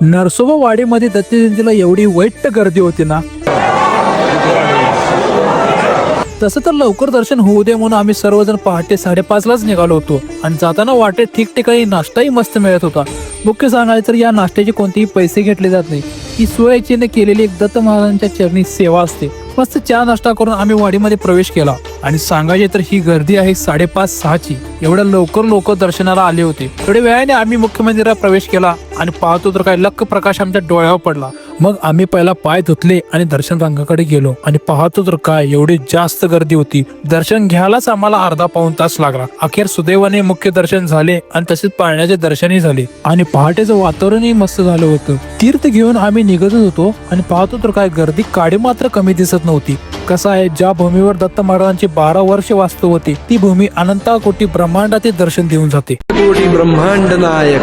नरसोबा वाडीमध्ये दत्त जयंतीला एवढी वाईट गर्दी होती ना? तसं तर लवकर दर्शन होऊ दे म्हणून आम्ही सर्वजण पहाटे साडेपाचलाच निघालो होतो. आणि जाताना वाटेत ठिकठिकाणी नाश्ताही मस्त मिळत होता. मुख्य सांगायचं तर या नाश्त्याचे कोणतेही पैसे घेतले जात नाही. ही सोयाचीने केलेली एक दत्त महाराजांच्या चरणी सेवा असते. मस्त चहा नाश्ता करून आम्ही वाडीमध्ये प्रवेश केला. आणि सांगायचे तर ही गर्दी आहे साडेपाच सहाची. एवढ्या लवकर लोक दर्शनाला आले होते. थोड्या वेळाने आम्ही मुख्य मंदिरात प्रवेश केला आणि पाहतो तर काय लक्क प्रकाश आमच्या डोळ्यावर पडला. मग आम्ही पहिला पाय धुतले आणि दर्शन रांगाकडे गेलो आणि पाहतो तर काय एवढी जास्त गर्दी होती. दर्शन घ्यायलाच आम्हाला अर्धा पाऊन तास लागला. अखेर सुदैवाने मुख्य दर्शन झाले आणि तसेच पाळण्याचे दर्शनही झाले. आणि पहाटेचं वातावरणही मस्त झालं होतं. तीर्थ घेऊन आम्ही निघतच होतो आणि पाहतो तर काय गर्दी काडी मात्र कमी दिसत नव्हती. कसं आहे ज्या भूमीवर दत्त महाराजांची बारा वर्ष वास्तव होती ती भूमी अनंता कोटी ब्रह्मांडाचे दर्शन देऊन जाते. कोटी ब्रह्मांड नायक.